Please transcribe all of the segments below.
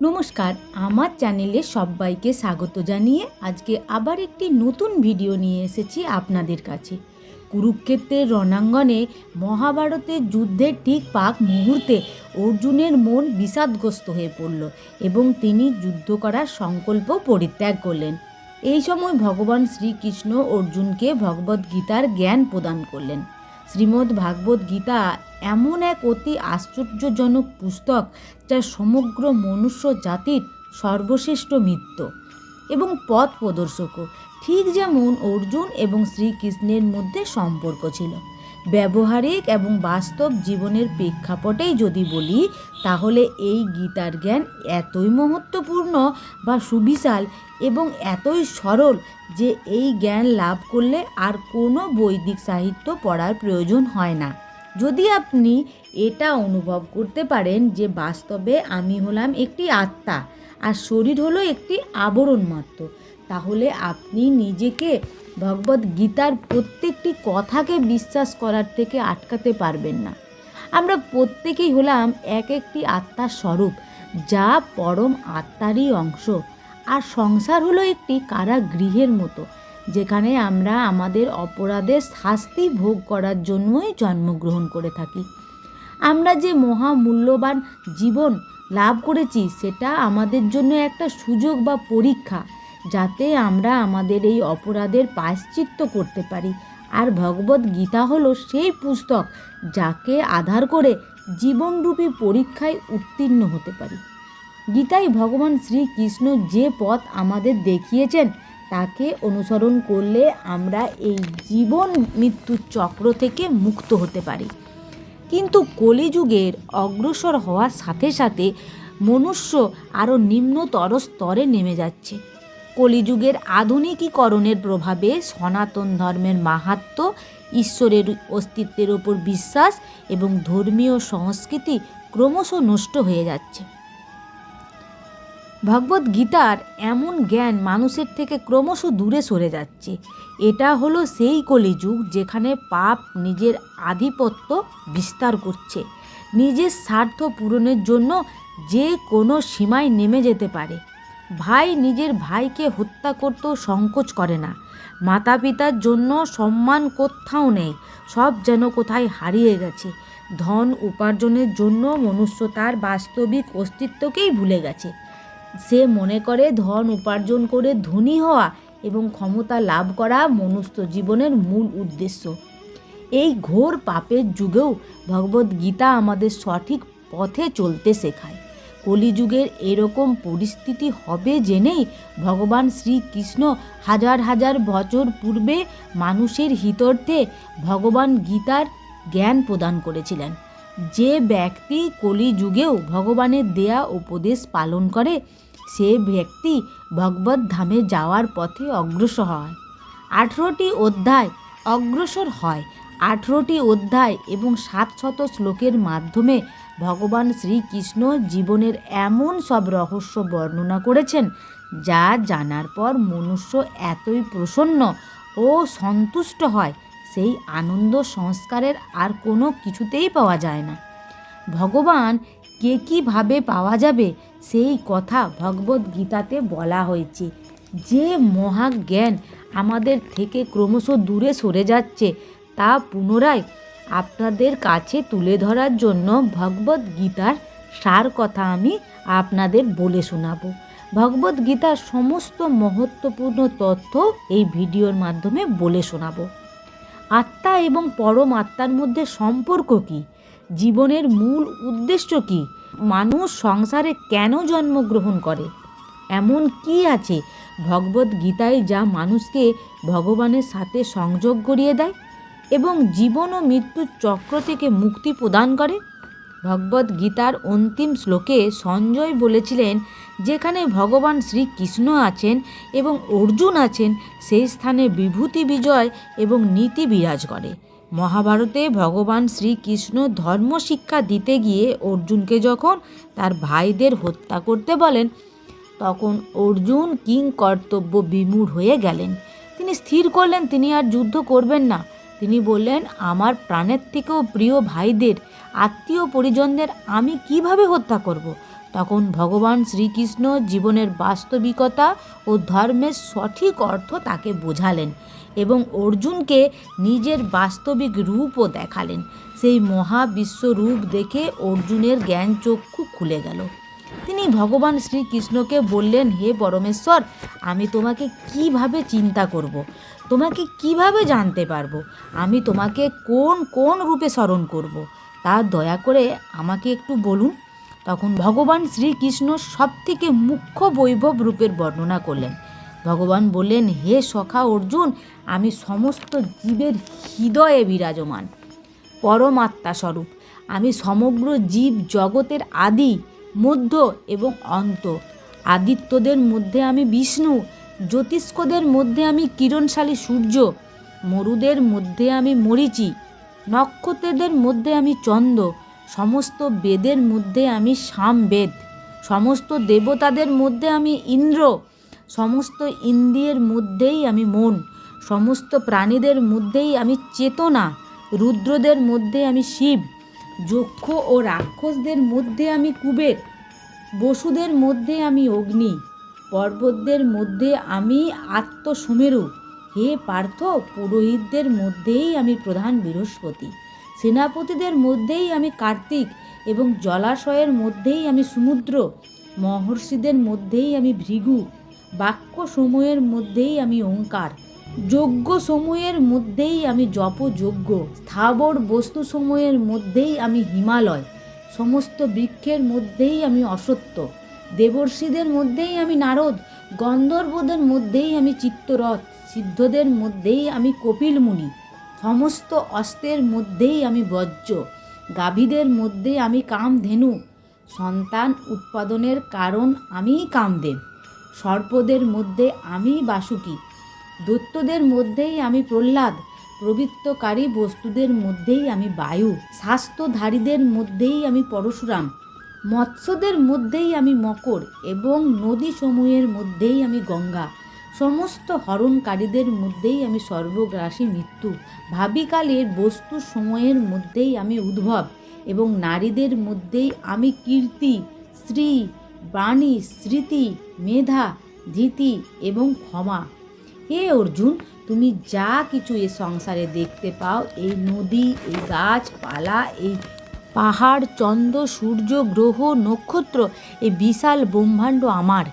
নমস্কার, আমার চ্যানেলে সবাইকে স্বাগত জানিয়ে আজকে আবার একটি নতুন ভিডিও নিয়ে এসেছি আপনাদের কাছে। কুরুক্ষেত্রের রণাঙ্গনে মহাভারতের যুদ্ধের ঠিক পাক মুহূর্তে অর্জুনের মন বিষাদগ্রস্ত হয়ে পড়ল এবং তিনি যুদ্ধ করার সংকল্প পরিত্যাগ করলেন। এই সময় ভগবান শ্রীকৃষ্ণ অর্জুনকে ভগবদ্গীতার জ্ঞান প্রদান করলেন। শ্রীমদ্ ভাগবত গীতা এমন এক অতি আশ্চর্যজনক পুস্তক যা সমগ্র মনুষ্য জাতির সর্বশ্রেষ্ঠ মিত্র এবং পথ প্রদর্শকও। ঠিক যেমন অর্জুন এবং শ্রীকৃষ্ণের মধ্যে সম্পর্ক ছিল। ব্যবহারিক এবং বাস্তব জীবনের প্রেক্ষাপটেই যদি বলি, তাহলে এই গীতার জ্ঞান এতই মহত্বপূর্ণ বা সুবিশাল এবং এতই সরল যে এই জ্ঞান লাভ করলে আর কোনো বৈদিক সাহিত্য পড়ার প্রয়োজন হয় না। যদি আপনি এটা অনুভব করতে পারেন যে বাস্তবে আমি হলাম একটি আত্মা, আর শরীর হলো একটি আবরণ মাত্র তাহলে আপনি নিজেকে ভগবদ গীতার প্রত্যেকটি কথাকে বিশ্বাস করার থেকে আটকাতে পারবেন না। আমরা প্রত্যেকেই হলাম এক একটি আত্মার স্বরূপ, যা পরম আত্মারই অংশ। আর সংসার হলো একটি কারাগৃহের মতো, যেখানে আমরা আমাদের অপরাধের শাস্তি ভোগ করার জন্যই জন্মগ্রহণ করে থাকি। আমরা যে মহামূল্যবান জীবন লাভ করেছি, সেটা আমাদের জন্য একটা সুযোগ বা পরীক্ষা। যাতে আমরা আমাদের এই অপরাধের পাশ্চিত্য করতে পারি। আর ভগবত গীতা হলো সেই পুস্তক যাকে আধার করে জীবনরূপী পরীক্ষায় উত্তীর্ণ হতে পারি। গীতায় ভগবান শ্রীকৃষ্ণ যে পথ আমাদের দেখিয়েছেন, তাকে অনুসরণ করলে আমরা এই জীবন মৃত্যুর চক্র থেকে মুক্ত হতে পারি। কিন্তু কলিযুগের অগ্রসর হওয়ার সাথে সাথে মনুষ্য আরও নিম্নতর স্তরে নেমে যাচ্ছে। কলিযুগের আধুনিকীকরণের প্রভাবে সনাতন ধর্মের মাহাত্ম, ঈশ্বরের অস্তিত্বের ওপর বিশ্বাস এবং ধর্মীয় সংস্কৃতি ক্রমশ নষ্ট হয়ে যাচ্ছে। ভগবত গীতার এমন জ্ঞান মানুষের থেকে ক্রমশ দূরে সরে যাচ্ছে। এটা হলো সেই কলিযুগ যেখানে পাপ নিজের আধিপত্য বিস্তার করছে। নিজের স্বার্থ পূরণের জন্য যে কোনো সীমায় নেমে যেতে পারে। ভাই নিজের ভাইকে হত্যা করতেও সংকোচ করে না। মাতা পিতার জন্য সম্মান কোথাও নেই, সব যেন কোথায় হারিয়ে গেছে। ধন উপার্জনের জন্য মনুষ্য তার বাস্তবিক অস্তিত্বকেই ভুলে গেছে। সে মনে করে ধন উপার্জন করে ধনী হওয়া এবং ক্ষমতা লাভ করা মনুষ্য জীবনের মূল উদ্দেশ্য। এই ঘোর পাপের যুগেও ভগবদ্গীতা আমাদের সঠিক পথে চলতে শেখায়। কলিযুগের এরকম পরিস্থিতি হবে জেনেই ভগবান শ্রীকৃষ্ণ হাজার হাজার বছর পূর্বে মানুষের হিতর্থে ভগবান গীতার জ্ঞান প্রদান করেছিলেন। যে ব্যক্তি কলিযুগেও ভগবানের দেয়া উপদেশ পালন করে, সে ব্যক্তি ভগবত ধামে যাওয়ার পথে অগ্রসর হয়। আঠেরোটি অধ্যায় অগ্রসর হয়। আঠেরোটি অধ্যায় এবং সাত শত শ্লোকের মাধ্যমে ভগবান শ্রীকৃষ্ণ জীবনের এমন সব রহস্য বর্ণনা করেছেন, যা জানার পর মনুষ্য এতই প্রসন্ন ও সন্তুষ্ট হয়, সেই আনন্দ সংস্কারের আর কোনো কিছুতেই পাওয়া যায় না। ভগবান কে কীভাবে পাওয়া যাবে, সেই কথা ভগবত গীতাতে বলা হয়েছে। যে মহাজ্ঞান আমাদের থেকে ক্রমশ দূরে সরে যাচ্ছে তা পুনরায় আপনাদের কাছে তুলে ধরার জন্য ভগবত গীতার সার কথা আমি আপনাদের বলে শোনাবো। ভগবত গীতার সমস্ত মহত্বপূর্ণ তথ্য এই ভিডিওর মাধ্যমে বলে শোনাবো। আত্মা এবং পরম আত্মার মধ্যে সম্পর্ক কী? জীবনের মূল উদ্দেশ্য কী? মানুষ সংসারে কেন জন্মগ্রহণ করে? এমন কি আছে? ভগবত গীতায় যা মানুষকে ভগবানের সাথে সংযোগ করিয়ে দেয়? এবং জীবন ও মৃত্যুর চক্র থেকে মুক্তি প্রদান করে। ভগবত গীতার অন্তিম শ্লোকে সঞ্জয় বলেছিলেন, যেখানে ভগবান শ্রীকৃষ্ণ আছেন এবং অর্জুন আছেন, সেই স্থানে বিভূতি বিজয় এবং নীতি বিরাজ করে। মহাভারতে ভগবান শ্রীকৃষ্ণ ধর্ম শিক্ষা দিতে গিয়ে অর্জুনকে যখন তার ভাইদের হত্যা করতে বলেন, তখন অর্জুন কিং কর্তব্য বিমূঢ় হয়ে গেলেন। তিনি স্থির করলেন, তিনি আর যুদ্ধ করবেন না। তিনি বললেন, আমার প্রাণের থেকেও প্রিয় ভাইদের আত্মীয় পরিজনদের আমি কীভাবে হত্যা করব। তখন ভগবান শ্রীকৃষ্ণ জীবনের বাস্তবিকতা ও ধর্মের সঠিক অর্থ তাকে বোঝালেন এবং অর্জুনকে নিজের বাস্তবিক রূপও দেখালেন সেই মহাবিশ্ব রূপ দেখে অর্জুনের জ্ঞান চক্ষু খুলে গেল তিনি ভগবান শ্রীকৃষ্ণকে বললেন, হে পরমেশ্বর, আমি তোমাকে কীভাবে চিন্তা করব। তোমাকে কীভাবে জানতে পারব? আমি তোমাকে কোন কোন রূপে স্মরণ করব। তা দয়া করে আমাকে একটু বলুন। তখন ভগবান শ্রীকৃষ্ণ সব থেকে মুখ্য বৈভব রূপের বর্ণনা করলেন। ভগবান বললেন, হে সখা অর্জুন, আমি সমস্ত জীবের হৃদয়ে বিরাজমান। পরমাত্মা স্বরূপ। আমি সমগ্র জীব জগতের আদি, মধ্য এবং অন্ত। আদিত্যদের মধ্যে আমি বিষ্ণু। জ্যোতিষ্কদের মধ্যে আমি কিরণশালী সূর্য, মরুদের মধ্যে আমি মরিচি, নক্ষত্রদের মধ্যে আমি চন্দ্র, সমস্ত বেদের মধ্যে আমি সামবেদ সমস্ত দেবতাদের মধ্যে আমি ইন্দ্র, সমস্ত ইন্দ্রিয়ের মধ্যেই আমি মন, সমস্ত প্রাণীদের মধ্যেই আমি চেতনা, রুদ্রদের মধ্যে আমি শিব, যক্ষ ও রাক্ষসদের মধ্যে আমি কুবের, বসুদের মধ্যে আমি অগ্নি পর্বতদের মধ্যে আমি আত্মসমেরু। হে পার্থ, পুরোহিতদের মধ্যেই আমি প্রধান বৃহস্পতি। সেনাপতিদের মধ্যেই আমি কার্তিক এবং জলাশয়ের মধ্যেই আমি সমুদ্র। মহর্ষিদের মধ্যেই আমি ভৃগু। বাক্য সময়ের মধ্যেই আমি ওঙ্কার। যজ্ঞ সময়ের মধ্যেই আমি জপযজ্ঞ। স্থাবর বস্তু সময়ের মধ্যেই আমি হিমালয়। সমস্ত বৃক্ষের মধ্যেই আমি অসত্য। দেবর্ষীদের মধ্যেই আমি নারদ, গন্ধর্বদের মধ্যেই আমি চিত্তরথ, সিদ্ধদের মধ্যেই আমি কপিল মুনি সমস্ত অস্ত্রের মধ্যেই আমি বজ্র, গাভীদের মধ্যে আমি কামধেনু, সন্তান উৎপাদনের কারণ আমিই কামদেব, সর্পদের মধ্যে আমি বাসুকী, দৈত্যদের মধ্যেই আমি প্রহ্লাদ, প্রবৃত্তকারী বস্তুদের মধ্যেই আমি বায়ু, স্বাস্থ্যধারীদের মধ্যেই আমি পরশুরাম মৎস্যদের মধ্যেই আমি মকর এবং নদী সমূহের মধ্যেই আমি গঙ্গা। সমস্ত হরণকারীদের মধ্যেই আমি সর্বগ্রাসী মৃত্যু। ভাবিকালের বস্তু সময়ের মধ্যেই আমি উদ্ভব এবং নারীদের মধ্যেই আমি কীর্তি শ্রী বাণী, স্মৃতি, মেধা ধীতি এবং ক্ষমা। হে অর্জুন, তুমি যা কিছু এ সংসারে দেখতে পাও, এই নদী, এই গাছপালা, এই পাহাড়, চন্দ্র, সূর্য, গ্রহ, নক্ষত্র এই বিশাল ব্রহ্মাণ্ড আমার।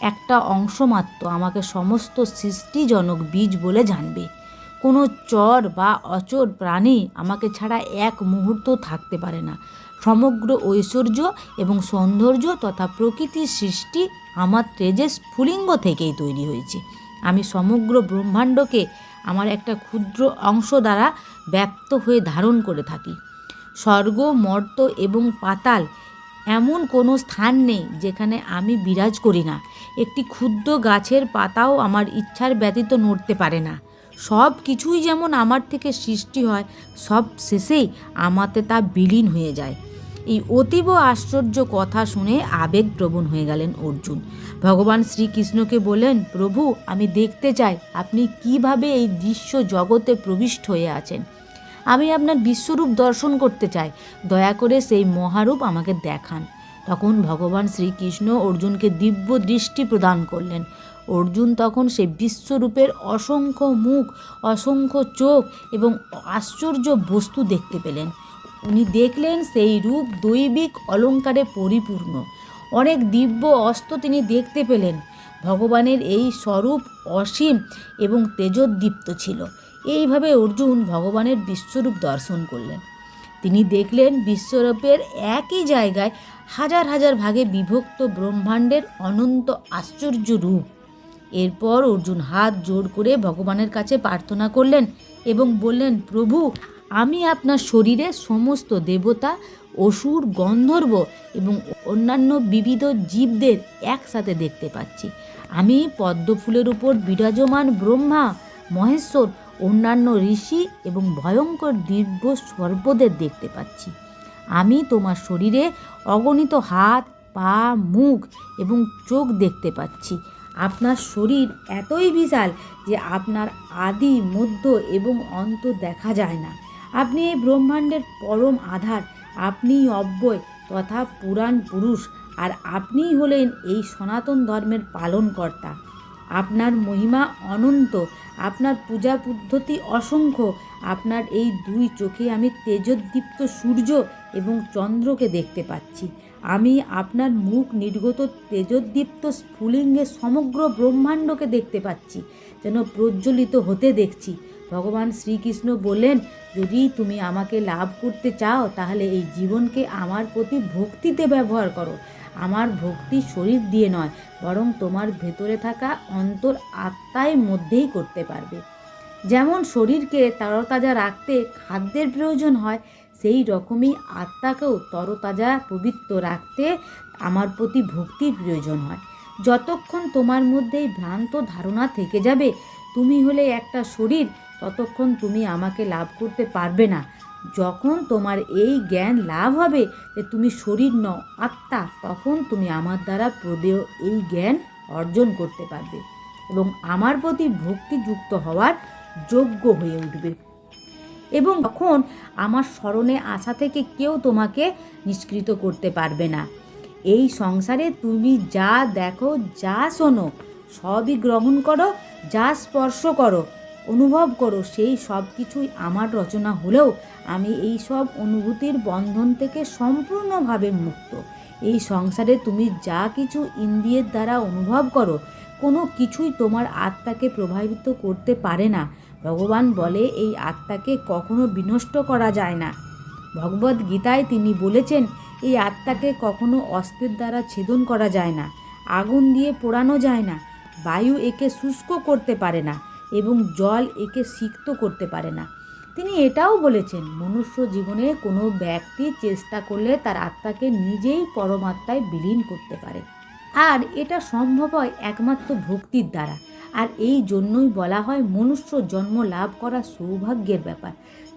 একটা অংশ মাত্র আমাকে সমস্ত সৃষ্টিজনক বীজ বলে জানবে। কোনো চর বা অচর প্রাণী আমাকে ছাড়া এক মুহূর্ত থাকতে পারে না। সমগ্র ঐশ্বর্য এবং সৌন্দর্য তথা প্রকৃতির সৃষ্টি আমার তেজেস স্ফুলিঙ্গ থেকেই তৈরি হয়েছে। আমি সমগ্র ব্রহ্মাণ্ডকে আমার একটা ক্ষুদ্র অংশ দ্বারা ব্যক্ত হয়ে ধারণ করে থাকি। স্বর্গ, মর্ত এবং পাতাল এমন কোনো স্থান নেই যেখানে আমি বিরাজ করি না। একটি ক্ষুদ্র গাছের পাতাও আমার ইচ্ছার ব্যতীত নড়তে পারে না। সব কিছুই যেমন আমার থেকে সৃষ্টি হয়, সব শেষেই আমাতে তা বিলীন হয়ে যায়। এই অতীব আশ্চর্য কথা শুনে আবেগপ্রবণ হয়ে গেলেন অর্জুন। ভগবান শ্রীকৃষ্ণকে বললেন, প্রভু, আমি দেখতে চাই আপনি কীভাবে এই দৃশ্য জগতে প্রবিষ্ট হয়ে আছেন? আমি আপনার বিশ্বরূপ দর্শন করতে চাই। দয়া করে সেই মহারূপ আমাকে দেখান। তখন ভগবান শ্রীকৃষ্ণ অর্জুনকে দিব্য দৃষ্টি প্রদান করলেন। অর্জুন তখন সেই বিশ্বরূপের অসংখ্য মুখ, অসংখ্য চোখ এবং আশ্চর্য বস্তু দেখতে পেলেন। উনি দেখলেন সেই রূপ দৈবিক অলঙ্কারে পরিপূর্ণ। অনেক দিব্য অস্ত্র তিনি দেখতে পেলেন। ভগবানের এই স্বরূপ অসীম এবং তেজোদ্দীপ্ত ছিল। এইভাবে অর্জুন ভগবানের বিশ্বরূপ দর্শন করলেন। তিনি দেখলেন বিশ্বরূপের একই জায়গায় হাজার হাজার ভাগে বিভক্ত ব্রহ্মাণ্ডের অনন্ত আশ্চর্য রূপ। এরপর অর্জুন হাত জোর করে ভগবানের কাছে প্রার্থনা করলেন এবং বললেন, প্রভু, আমি আপনার শরীরে সমস্ত দেবতা, অসুর, গন্ধর্ব এবং অন্যান্য বিবিধ জীবদের একসাথে দেখতে পাচ্ছি। আমি পদ্মফুলের উপর বিরাজমান ব্রহ্মা, মহেশ্বর অন্যান্য ঋষি এবং ভয়ঙ্কর দিব্য সর্বদের দেখতে পাচ্ছি। আমি তোমার শরীরে অগণিত হাত, পা, মুখ এবং চোখ দেখতে পাচ্ছি। আপনার শরীর এতই বিশাল যে আপনার আদি, মধ্য এবং অন্ত দেখা যায় না। আপনি এই ব্রহ্মাণ্ডের পরম আধার, আপনিই অব্যয় তথা পুরাণ পুরুষ, আর আপনিই হলেন এই সনাতন ধর্মের পালনকর্তা। আপনার মহিমা অনন্ত, আপনার পূজা পদ্ধতি অসংখ্য, আপনার এই দুই চোখে আমি তেজোদ্দীপ্ত সূর্য এবং চন্দ্রকে দেখতে পাচ্ছি। আমি আপনার মুখ নির্গত তেজোদ্দীপ্ত স্ফুলিঙ্গে সমগ্র ব্রহ্মাণ্ডকে দেখতে পাচ্ছি, যেন প্রজ্বলিত হতে দেখছি। ভগবান শ্রীকৃষ্ণ বললেন, যদি তুমি আমাকে লাভ করতে চাও, তাহলে এই জীবনকে আমার প্রতি ভক্তিতে ব্যবহার করো। আমার ভক্তি শরীর দিয়ে নয়, বরং তোমার ভেতরে থাকা অন্তর আত্মায় মধ্যেই করতে পারবে। যেমন শরীরকে তরতাজা রাখতে খাদ্যের প্রয়োজন হয়, সেই রকমই আত্মাকেও তরতাজা পবিত্র রাখতে আমার প্রতি ভক্তির প্রয়োজন হয়। যতক্ষণ তোমার মধ্যে এই ভ্রান্ত ধারণা থেকে যাবে, তুমি হলে একটা শরীর, ততক্ষণ তুমি আমাকে লাভ করতে পারবে না। যখন তোমার এই জ্ঞান লাভ হবে যে তুমি শরীর ন আত্মা, তখন তুমি আমার দ্বারা প্রদেয় এই জ্ঞান অর্জন করতে পারবে এবং আমার প্রতি ভক্তিযুক্ত হওয়ার যোগ্য হয়ে উঠবে। এবং তখন আমার স্মরণে আসা থেকে কেউ তোমাকে নিষ্কৃত করতে পারবে না। এই সংসারে তুমি যা দেখো, যা শোনো, সবই গ্রহণ করো, যা স্পর্শ করো অনুভব করো, সেই সব কিছুই আমার রচনা হলেও আমি এই সব অনুভূতির বন্ধন থেকে সম্পূর্ণভাবে মুক্ত। এই সংসারে তুমি যা কিছু ইন্দ্রিয়ের দ্বারা অনুভব করো, কোনো কিছুই তোমার আত্মাকে প্রভাবিত করতে পারে না। ভগবান বলে, এই আত্মাকে কখনো বিনষ্ট করা যায় না। ভগবদ গীতায় তিনি বলেছেন, এই আত্মাকে কখনো অস্ত্রের দ্বারা ছেদন করা যায় না, আগুন দিয়ে পোড়ানো যায় না, বায়ু একে শুষ্ক করতে পারে না। এবং জল একে সিক্ত করতে পারে না। তিনি এটাও বলেছেন, মনুষ্য জীবনে কোনো ব্যক্তি চেষ্টা করলে তার আত্মাকে নিজেই পরমাত্মায় বিলীন করতে পারে। আর এটা সম্ভব হয় একমাত্র ভক্তির দ্বারা। আর এই জন্যই বলা হয় মনুষ্য জন্ম লাভ করা সৌভাগ্যের ব্যাপার।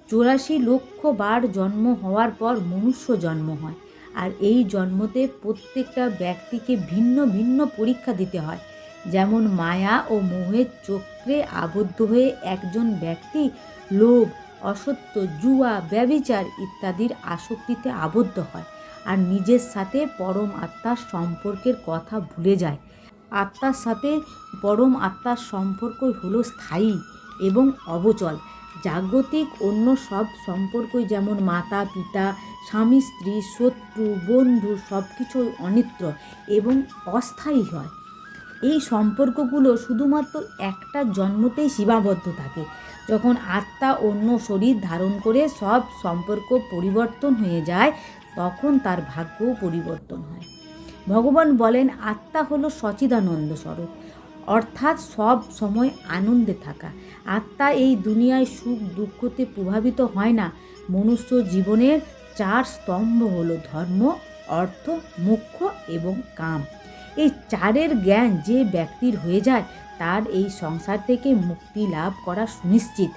চৌরাশি লক্ষ বার জন্ম হওয়ার পর মনুষ্য জন্ম হয়। আর এই জন্মতে প্রত্যেকটা ব্যক্তিকে ভিন্ন ভিন্ন পরীক্ষা দিতে হয়। যেমন মায়া ও মোহের চক্রে আবদ্ধ হয়ে একজন ব্যক্তি লোভ, অসত্য, জুয়া ব্যবিচার ইত্যাদির আসক্তিতে আবদ্ধ হয় আর নিজের সাথে পরম আত্মার সম্পর্কের কথা ভুলে যায়। আত্মার সাথে পরম আত্মার সম্পর্কই হলো স্থায়ী এবং অবচল। জাগতিক অন্য সব সম্পর্কই যেমন মাতা, পিতা, স্বামী, স্ত্রী, শত্রু, বন্ধু সব কিছুই অনিত্র এবং অস্থায়ী হয়। এই সম্পর্কগুলো শুধুমাত্র একটা জন্মতেই সীমাবদ্ধ থাকে। যখন আত্মা অন্য শরীর ধারণ করে সব সম্পর্ক পরিবর্তন হয়ে যায়, তখন তার ভাগ্যও পরিবর্তন হয়। ভগবান বলেন, আত্মা হলো সচিদানন্দ স্বরূপ। অর্থাৎ সব সময় আনন্দে থাকা। আত্মা এই দুনিয়ায় সুখ দুঃখতে প্রভাবিত হয় না। মনুষ্য জীবনের চার স্তম্ভ হলো ধর্ম, অর্থ, মোক্ষ এবং কাম। এই চারের জ্ঞান যে ব্যক্তির হয়ে যায়, তার এই সংসার থেকে মুক্তি লাভ করা সুনিশ্চিত।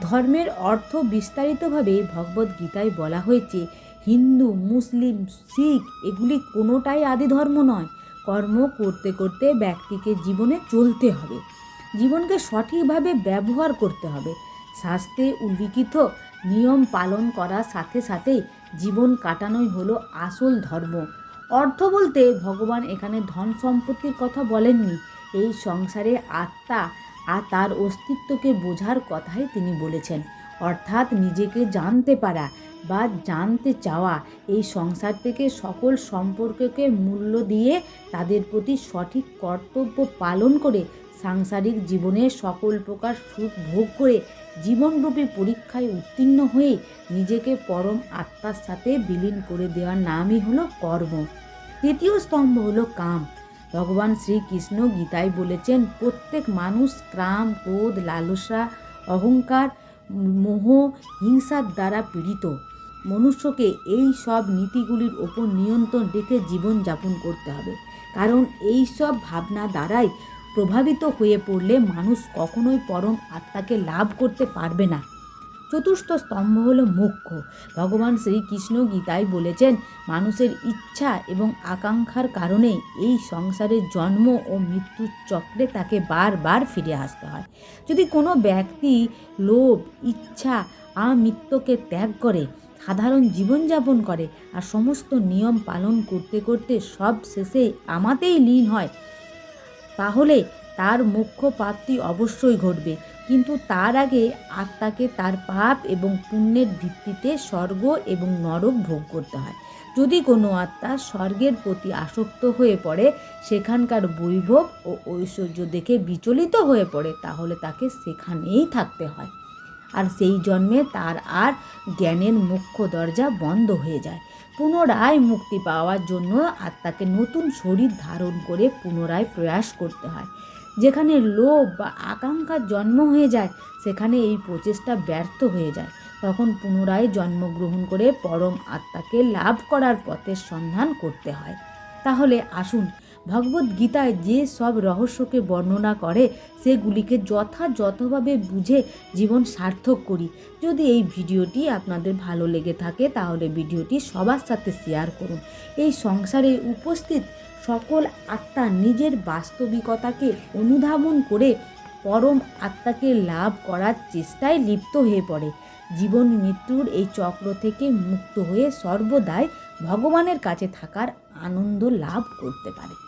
ধর্মের অর্থ বিস্তারিতভাবে ভগবদ গীতায় বলা হয়েছে, হিন্দু, মুসলিম, শিখ, এগুলি কোনোটাই আদি ধর্ম নয়। কর্ম করতে করতে ব্যক্তিকে জীবনে চলতে হবে। জীবনকে সঠিকভাবে ব্যবহার করতে হবে। শাস্ত্রে উল্লিখিত নিয়ম পালন করার সাথে সাথে জীবন কাটানোই হলো আসল ধর্ম। অর্থ বলতে ভগবান এখানে ধন সম্পত্তির কথা বলেননি। এই সংসারে আত্মা আর তার অস্তিত্বকে বোঝার কথাই তিনি বলেছেন। অর্থাৎ নিজেকে জানতে পারা বা জানতে চাওয়া, এই সংসার থেকে সকল সম্পর্ককে মূল্য দিয়ে তাদের প্রতি সঠিক কর্তব্য পালন করে সাংসারিক জীবনে সকল প্রকার সুখ ভোগ করে জীবনরূপী পরীক্ষায় উত্তীর্ণ হয়ে নিজেকে পরম আত্মার সাথে বিলীন করে দেওয়ার নামই হলো কর্ম। তৃতীয় স্তম্ভ হলো কাম। ভগবান শ্রীকৃষ্ণ গীতায় বলেছেন, প্রত্যেক মানুষ ক্রাম, ক্রোধ, লালসা, অহংকার, মোহ, হিংসার দ্বারা পীড়িত। মনুষ্যকে এই সব নীতিগুলির ওপর নিয়ন্ত্রণ রেখে জীবনযাপন করতে হবে। কারণ এই সব ভাবনা দ্বারাই প্রভাবিত হয়ে পড়লে মানুষ কখনোই পরম আত্মাকে লাভ করতে পারবে না। চতুর্থ স্তম্ভ হল মোক্ষ। ভগবান শ্রীকৃষ্ণ গীতায় বলেছেন, মানুষের ইচ্ছা এবং আকাঙ্ক্ষার কারণে এই সংসারের জন্ম ও মৃত্যুর চক্রে তাকে বারবার ফিরে আসতে হয়। যদি কোনো ব্যক্তি লোভ, ইচ্ছা, আমৃত্যুকে ত্যাগ করে, সাধারণ জীবনযাপন করে আর সমস্ত নিয়ম পালন করতে করতে সব শেষে আমাতেই লীন হয় তাহলে তার মুখ্য প্রাপ্তি অবশ্যই ঘটবে। কিন্তু তার আগে আত্মাকে তার পাপ এবং পুণ্যের ভিত্তিতে স্বর্গ এবং নরক ভোগ করতে হয়। যদি কোনো আত্মা স্বর্গের প্রতি আসক্ত হয়ে পড়ে, সেখানকার বৈভব ও ঐশ্বর্য দেখে বিচলিত হয়ে পড়ে, তাহলে তাকে সেখানেই থাকতে হয়। আর সেই জন্মে তার আর জ্ঞানের মুখ্য দরজা বন্ধ হয়ে যায়। পুনরায় মুক্তি পাওয়ার জন্য আত্মাকে নতুন শরীর ধারণ করে পুনরায় প্রয়াস করতে হয়। যেখানে লোভ বা আকাঙ্ক্ষার জন্ম হয়ে যায়, সেখানে এই প্রচেষ্টা ব্যর্থ হয়ে যায়। তখন পুনরায় জন্মগ্রহণ করে পরম আত্মাকে লাভ করার পথের সন্ধান করতে হয়। তাহলে আসুন ভগবত গীতায় যে সব রহস্যকে বর্ণনা করে, সেগুলিকে যথাযথভাবে বুঝে জীবন সার্থক করি। যদি এই ভিডিওটি আপনাদের ভালো লেগে থাকে, তাহলে ভিডিওটি সবার সাথে শেয়ার করুন। এই সংসারে উপস্থিত সকল আত্মা নিজের বাস্তবিকতাকে অনুধাবন করে পরম আত্মাকে লাভ করার চেষ্টায় লিপ্ত হয়ে পড়ে। জীবন মৃত্যুর এই চক্র থেকে মুক্ত হয়ে সর্বদাই ভগবানের কাছে থাকার আনন্দ লাভ করতে পারে।